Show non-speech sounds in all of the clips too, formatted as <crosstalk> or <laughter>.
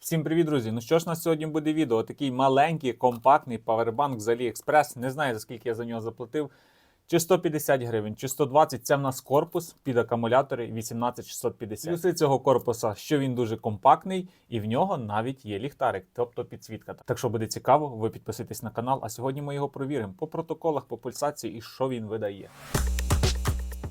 Всім привіт, друзі! Ну що ж, у нас сьогодні буде відео? Такий маленький, компактний павербанк з AliExpress. Не знаю, за скільки я за нього заплатив. Чи 150 гривень, чи 120. Це в нас корпус під акумулятори 18650. Плюси цього корпуса, що він дуже компактний, і в нього навіть є ліхтарик, тобто підсвітка. Так що буде цікаво, ви підписуйтесь на канал. А сьогодні ми його провіримо по протоколах, по пульсації і що він видає.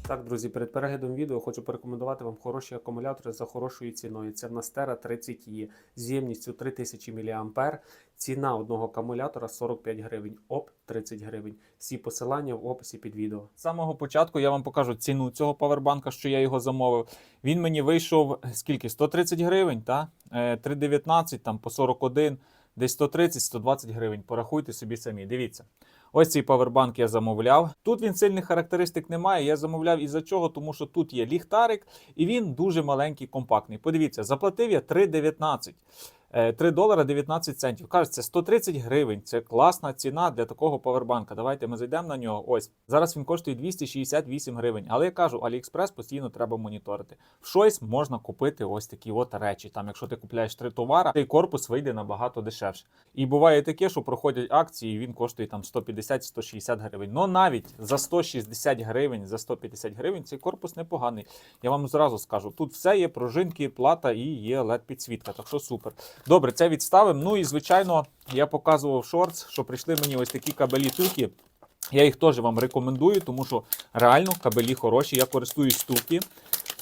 Так, друзі, перед переглядом відео хочу порекомендувати вам хороші акумулятори за хорошою ціною. Це в нас Tera 30 e з ємністю 3000 мА. Ціна одного акумулятора 45 гривень, ОП 30 гривень. Всі посилання в описі під відео. З самого початку я вам покажу ціну цього павербанка, що я його замовив. Він мені вийшов скільки? 130 гривень, та? Е, 3,19 там по 41, десь 130-120 гривень. Порахуйте собі самі. Дивіться. Ось цей павербанк я замовляв. Тут він сильних характеристик немає. Я замовляв із-за чого, тому що тут є ліхтарик, і він дуже маленький, компактний. Подивіться, заплатив я 3,19. Е, 3 долара 19 центів. Кажуть, це 130 гривень. Це класна ціна для такого павербанка. Давайте ми зайдемо на нього. Ось зараз він коштує 268 гривень. Але я кажу, AliExpress постійно треба моніторити. В щось можна купити ось такі от речі. Там, якщо ти купляєш три товари, цей корпус вийде набагато дешевше. І буває таке, що проходять акції, і він коштує там 150-160 гривень. Ну навіть за 160 гривень, за 150 гривень цей корпус непоганий. Я вам зразу скажу, тут все є пружинки, плата і є led підсвітка. Так що супер. Добре, це відставимо. Ну і звичайно, я показував шортс, що прийшли мені ось такі кабелі туки. Я їх теж вам рекомендую, тому що реально кабелі хороші. Я користуюсь туки.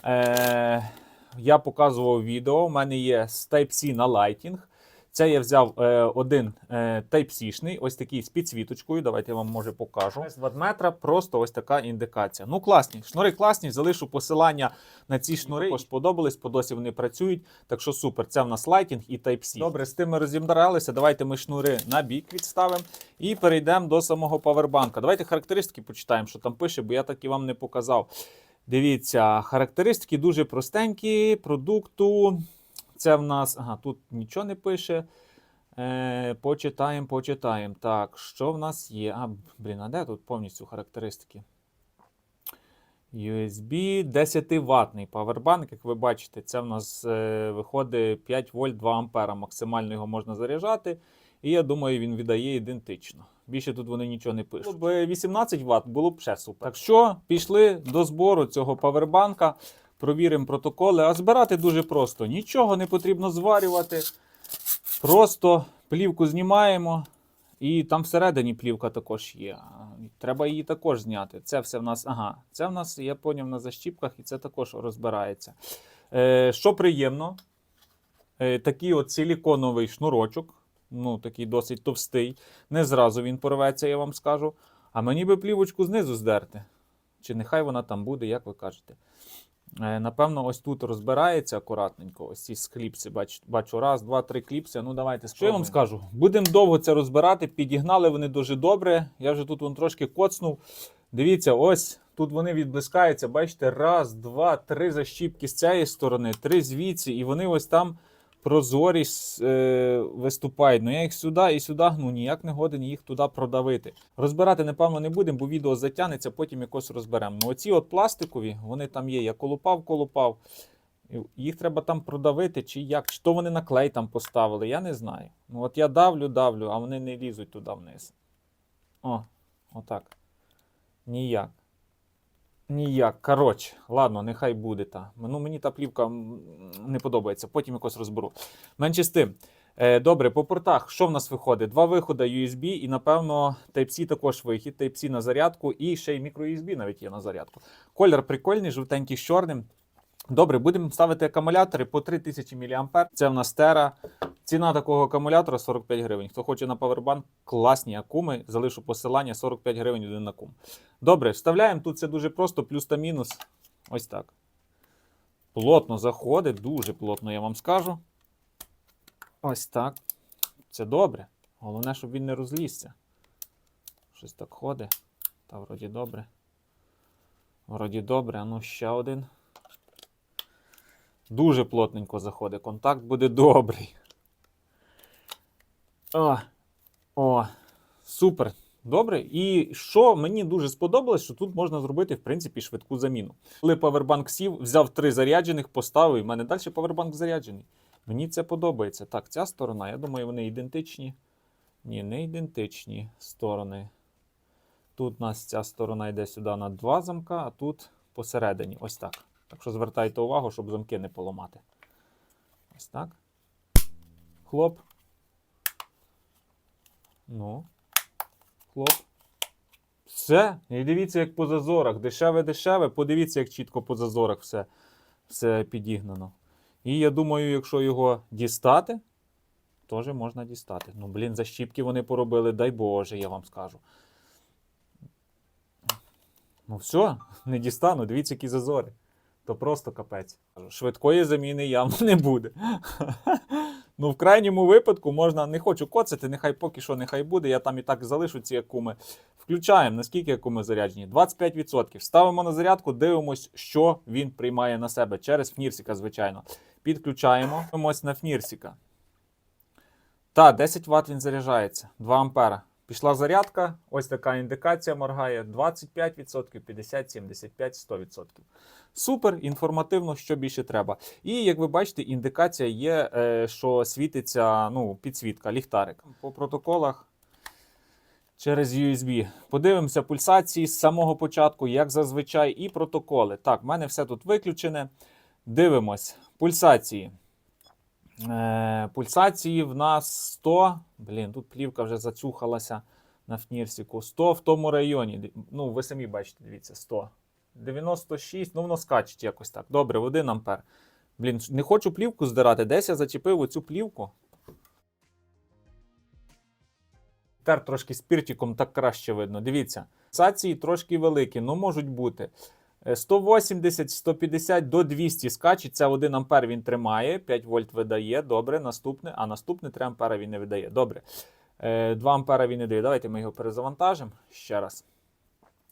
Е, я показував відео. У мене є Type-C на Lighting. Це я взяв е, один е, Type-C-шний, ось такий з підсвіточкою. Давайте я вам може покажу. 2 метра, просто ось така індикація. Ну, класні. Шнури класні. Залишу посилання на ці шнури. Також сподобались, по досі вони працюють. Так що супер. Це в нас Lighting і Type-C. Добре, з тим ми розібралися. Давайте ми шнури на бік відставимо і перейдемо до самого павербанка. Давайте характеристики почитаємо, що там пише, бо я так і вам не показав. Дивіться, характеристики дуже простенькі. Продукту. Це в нас. Ага, тут нічого не пише. Е, почитаємо, почитаємо. Так, що в нас є? А, блін, а де тут повністю характеристики? USB 10 ватний павербанк, як ви бачите, це в нас е, виходить 5 вольт 2 ампера. Максимально його можна заряджати. І я думаю, він віддає ідентично. Більше тут вони нічого не пишуть. Було б 18 Вт, було б ще супер. Так що пішли до збору цього павербанка, провіримо протоколи. А збирати дуже просто. Нічого не потрібно зварювати. Просто плівку знімаємо. І там всередині плівка також є. Треба її також зняти. Це все в нас. Ага, це в нас, я поняв, на защіпках, і це також розбирається. Е, що приємно, е, такий от силіконовий шнурочок. Ну, такий досить товстий. Не зразу він порветься, я вам скажу. А мені би плівочку знизу здерти. Чи нехай вона там буде, як ви кажете. Е, Напевно, ось тут розбирається акуратненько. Ось ці скліпси. Бачу, бачу раз, два, три кліпси. Ну, давайте Що я вам скажу? Будемо довго це розбирати. Підігнали вони дуже добре. Я вже тут вон трошки коцнув. Дивіться, ось тут вони відблискаються. Бачите, раз, два, три защіпки з цієї сторони, три звідси, і вони ось там прозорі е, виступають. Ну я їх сюди і сюди гну, ніяк не годен їх туди продавити. Розбирати, напевно, не будемо, бо відео затягнеться, потім якось розберемо. Ну, оці от пластикові, вони там є. Я колупав, колупав. Їх треба там продавити, чи як, чи то вони на клей там поставили, я не знаю. Ну от я давлю, давлю, а вони не лізуть туди вниз. О, отак. Ніяк. Ніяк. Коротше, ладно, нехай буде та. Ну, мені та плівка не подобається, потім якось розберу. Менше з тим. Е, добре, по портах, що в нас виходить? Два виходи USB і, напевно, Type-C також вихід. Type-C на зарядку і ще й microUSB навіть є на зарядку. Колір прикольний, жовтенький з чорним. Добре, будемо ставити акумулятори по 3000 мА. Це в нас Tera. Ціна такого акумулятора 45 гривень. Хто хоче на павербанк, класні акуми. Залишу посилання 45 гривень один акум. Добре, вставляємо. Тут це дуже просто, плюс та мінус. Ось так. Плотно заходить, дуже плотно, я вам скажу. Ось так. Це добре. Головне, щоб він не розлізся. Щось так ходить. Та вроді добре. Вроді добре, а ну ще один. Дуже плотненько заходить. Контакт буде добрий. О, о, супер. Добре. І що мені дуже сподобалось, що тут можна зробити, в принципі, швидку заміну. Коли павербанк сів, взяв три заряджених, поставив, і в мене далі павербанк заряджений. Мені це подобається. Так, ця сторона, я думаю, вони ідентичні. Ні, не ідентичні сторони. Тут у нас ця сторона йде сюди на два замка, а тут посередині. Ось так. Так що звертайте увагу, щоб замки не поламати. Ось так. Хлоп. Ну. Хлоп. Все. І дивіться, як по зазорах. Дешеве-дешеве. Подивіться, як чітко по зазорах все, все підігнано. І я думаю, якщо його дістати, теж можна дістати. Ну, блін, защіпки вони поробили, дай Боже, я вам скажу. Ну, все, <laughs> не дістану, дивіться, які зазори. То просто капець. Швидкої заміни явно не буде. <laughs> Ну, в крайньому випадку можна, не хочу коцати, нехай поки що нехай буде. Я там і так залишу ці акуми. Включаємо, наскільки акуми заряджені? 25%. Ставимо на зарядку, дивимось, що він приймає на себе через фнірсіка, звичайно. Підключаємо. Дивимось на фнірсіка. Та, 10 Вт він заряджається, 2 ампера. Пішла зарядка, ось така індикація моргає 25%, 50, 75, 100%. Супер, інформативно, що більше треба. І як ви бачите, індикація є, е, що світиться ну, підсвітка, ліхтарик. По протоколах через USB. Подивимося пульсації з самого початку, як зазвичай, і протоколи. Так, в мене все тут виключене. Дивимось. Пульсації. Е, пульсації в нас 100. Блін, тут плівка вже зацюхалася на фнірсіку. 100 в тому районі. Ну, ви самі бачите, дивіться, 100. 96, ну воно скачить якось так. Добре, в 1 ампер. Блін, не хочу плівку здирати. Десь я зачепив оцю плівку. Тер трошки спіртиком так краще видно. Дивіться. Пульсації трошки великі, ну можуть бути. Е, 180, 150 до 200 скачить. Це 1 ампер він тримає, 5 вольт видає. Добре, наступне. А наступне 3 ампера він не видає. Добре. Е, 2 ампера він не дає. Давайте ми його перезавантажимо ще раз.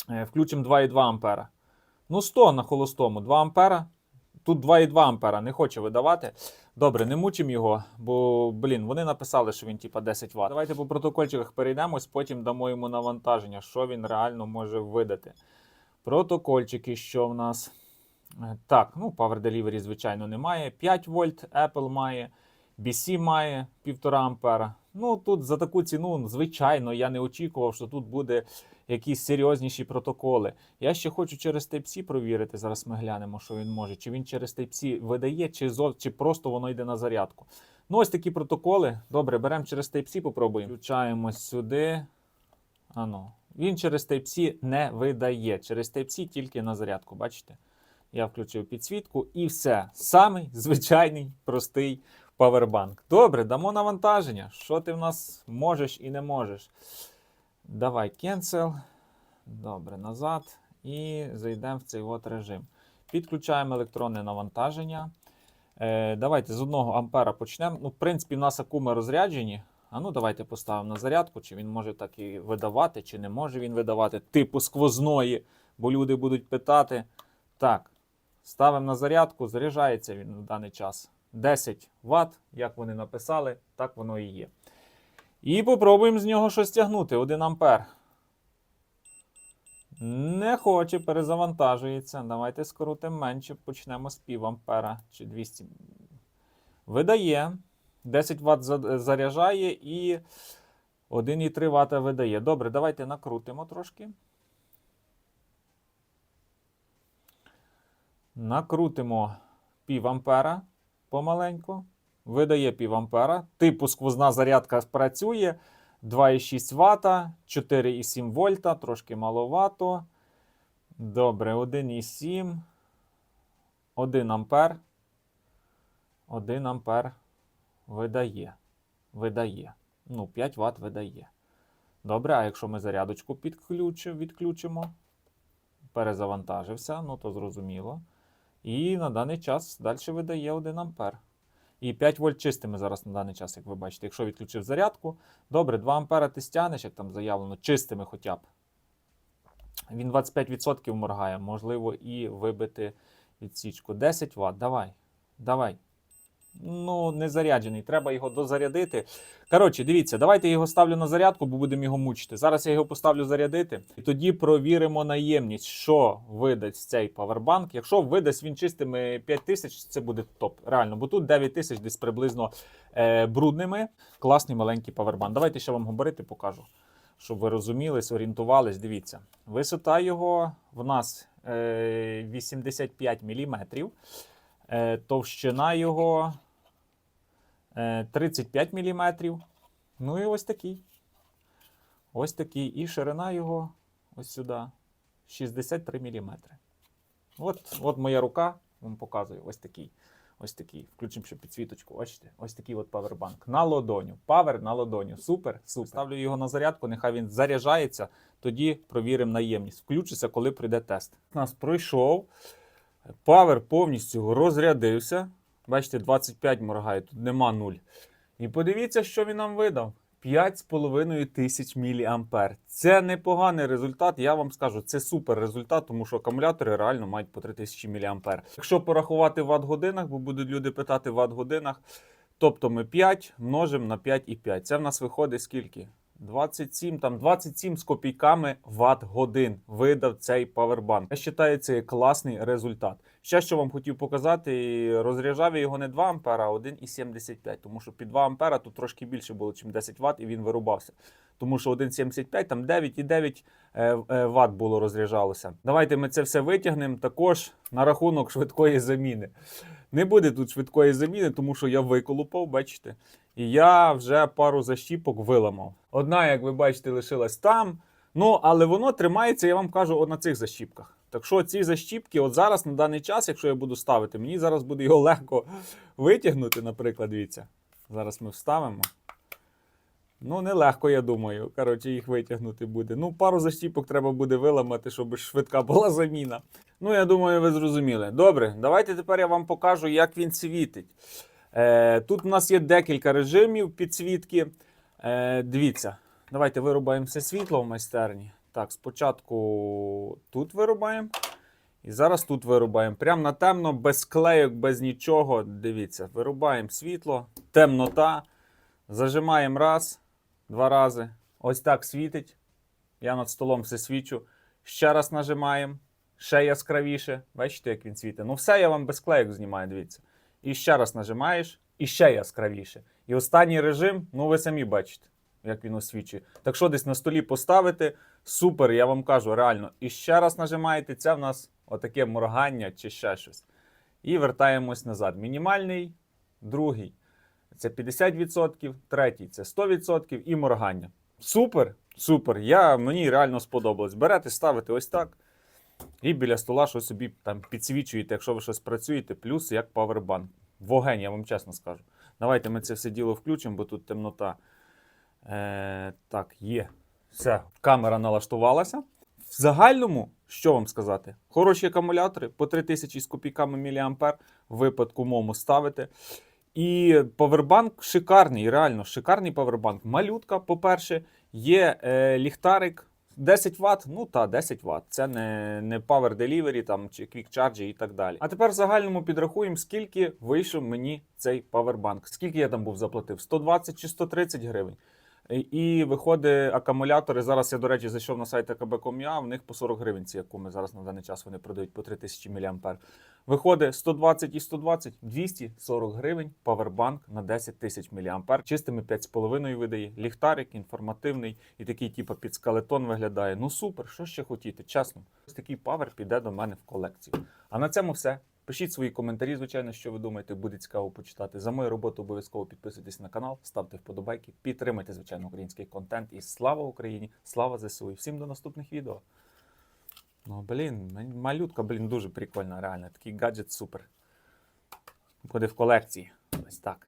Е, Включимо 2,2 ампера. Ну, 100 на холостому, 2 ампера. Тут 2,2 ампера не хоче видавати. Добре, не мучимо його, бо, блін, вони написали, що він типа 10 Вт. Давайте по протокольчиках перейдемось, потім дамо йому навантаження, що він реально може видати. Протокольчики, що в нас? Е, Так, ну, Power Delivery, звичайно, немає. 5 вольт Apple має, BC має 1,5 ампера. Ну, тут за таку ціну, звичайно, я не очікував, що тут буде якісь серйозніші протоколи. Я ще хочу через Type-C провірити. Зараз ми глянемо, що він може. Чи він через Type-C видає, чи, зов... чи просто воно йде на зарядку. Ну, ось такі протоколи. Добре, беремо через Type-C, попробуємо. Включаємо сюди. Ану. Він через Type-C не видає. Через Type-C тільки на зарядку. Бачите? Я включив підсвітку і все. Самий звичайний простий павербанк. Добре, дамо навантаження. Що ти в нас можеш і не можеш? Давай cancel. Добре, назад. І зайдемо в цей от режим. Підключаємо електронне навантаження. Е, давайте з 1 ампера почнемо. Ну, в принципі, в нас акуми розряджені. А ну, давайте поставимо на зарядку, чи він може так і видавати, чи не може він видавати, типу сквозної, бо люди будуть питати. Так, ставимо на зарядку, заряджається він в даний час 10 Вт, як вони написали, так воно і є. І попробуємо з нього щось тягнути. 1 ампер. Не хоче, перезавантажується. Давайте скоротимо менше, почнемо з пів ампера чи 200. Видає. 10 Вт заряджає і 1,3 Вт видає. Добре, давайте накрутимо трошки. Накрутимо пів ампера помаленьку. Видає пів ампера. Типу сквозна зарядка працює. 2,6 Вт, 4,7 вольта, трошки маловато. Добре, 1,7. 1 ампер. 1 ампер видає. Видає. Ну, 5 Вт видає. Добре, а якщо ми зарядочку відключимо, перезавантажився, ну то зрозуміло. І на даний час далі видає 1 ампер. І 5 вольт чистими зараз на даний час, як ви бачите. Якщо відключив зарядку, добре, 2 ампера ти стягнеш, як там заявлено, чистими хоча б. Він 25% моргає, можливо, і вибити відсічку. 10 Вт. Давай. Давай. Ну, не заряджений. Треба його дозарядити. Коротше, дивіться, давайте я його ставлю на зарядку, бо будемо його мучити. Зараз я його поставлю зарядити. І тоді провіримо наємність, що видасть цей павербанк. Якщо видасть він чистими 5000, це буде топ. Реально, бо тут 9000 десь приблизно е, брудними. Класний маленький павербанк. Давайте ще вам габарити покажу, щоб ви розуміли, орієнтувались. Дивіться, висота його в нас е, 85 мм. Е, товщина його е, 35 мм. Ну і ось такий. Ось такий. І ширина його ось сюди 63 мм. От, от моя рука вам показує ось такий. Ось такий. Включимо ще підсвіточку. Бачите, ось такий от павербанк. На ладоню. Павер на ладоню. Супер, супер. Ставлю його на зарядку, нехай він заряджається. Тоді провіримо наємність. Включиться, коли прийде тест. У нас пройшов. Павер повністю розрядився. Бачите, 25 моргає, тут нема 0. І подивіться, що він нам видав. 5,5 тисяч мА. Це непоганий результат. Я вам скажу, це супер результат, тому що акумулятори реально мають по 3000 мА. Якщо порахувати в ватт-годинах, бо будуть люди питати в ватт-годинах, тобто ми 5 множимо на 5,5. Це в нас виходить скільки? 27, там 27 з копійками ватт-годин видав цей павербанк. Я вважаю, це класний результат. Ще що вам хотів показати, розряджав я його не 2 ампера, а 1,75, тому що під 2 ампера тут трошки більше було, ніж 10 Вт, і він вирубався. Тому що 1,75, там 9,9 е, е, Вт було розряджалося. Давайте ми це все витягнемо також на рахунок швидкої заміни. Не буде тут швидкої заміни, тому що я виколупав, бачите. І я вже пару защіпок виламав. Одна, як ви бачите, лишилась там. Ну, але воно тримається, я вам кажу, от на цих защіпках. Так що ці защіпки, от зараз на даний час, якщо я буду ставити, мені зараз буде його легко витягнути, наприклад, дивіться. Зараз ми вставимо. Ну, нелегко, я думаю. Коротше, їх витягнути буде. Ну, пару защіпок треба буде виламати, щоб швидка була заміна. Ну, я думаю, ви зрозуміли. Добре, давайте тепер я вам покажу, як він світить. Е, тут у нас є декілька режимів підсвітки. Е, дивіться, давайте вирубаємо все світло в майстерні. Так, спочатку тут вирубаємо. І зараз тут вирубаємо. Прямо на темно, без склейок, без нічого. Дивіться, вирубаємо світло, темнота. Зажимаємо раз, два рази. Ось так світить. Я над столом все свічу. Ще раз нажимаємо. Ще яскравіше. Бачите, як він світить. Ну, все я вам без клейок знімаю, дивіться. І ще раз нажимаєш, і ще яскравіше. І останній режим, ну ви самі бачите, як він освічує. Так що десь на столі поставити, супер, я вам кажу, реально. І ще раз нажимаєте, це в нас отаке моргання чи ще щось. І вертаємось назад. Мінімальний, другий це 50%, третій це 100% і моргання. Супер, супер. Я, мені реально сподобалось. Берете, ставите ось так. І біля стола щось собі там підсвічуєте, якщо ви щось працюєте, плюс як павербанк. Вогень, я вам чесно скажу. Давайте ми це все діло включимо, бо тут темнота. Е, так, є. Все, камера налаштувалася. В загальному, що вам сказати? Хороші акумулятори по 3000 з копійками міліампер в випадку мому ставите. І павербанк шикарний, реально шикарний павербанк. Малютка, по-перше, є е, ліхтарик 10 Вт, ну та 10 Вт. Це не, не Power Delivery там, чи Quick Charge і так далі. А тепер в загальному підрахуємо, скільки вийшов мені цей павербанк. Скільки я там був заплатив? 120 чи 130 гривень. І- виходить акумулятори. Зараз я, до речі, зайшов на сайт АКБ.com.ua, в них по 40 гривень ці акуми зараз на даний час вони продають по 3000 мА. Виходить 120 і 120, 240 гривень павербанк на 10 тисяч мА. Чистими 5,5 видає. Ліхтарик, інформативний і такий, типу, під скелетон виглядає. Ну супер, що ще хотіти, чесно. Ось такий павер піде до мене в колекцію. А на цьому все. Пишіть свої коментарі, звичайно, що ви думаєте, буде цікаво почитати. За мою роботу обов'язково підписуйтесь на канал, ставте вподобайки, підтримайте, звичайно, український контент. І слава Україні! Слава ЗСУ! І всім до наступних відео. Ну, блін, малютка, блін, дуже прикольна, реально. Такий гаджет супер. Буде в колекції. Ось так.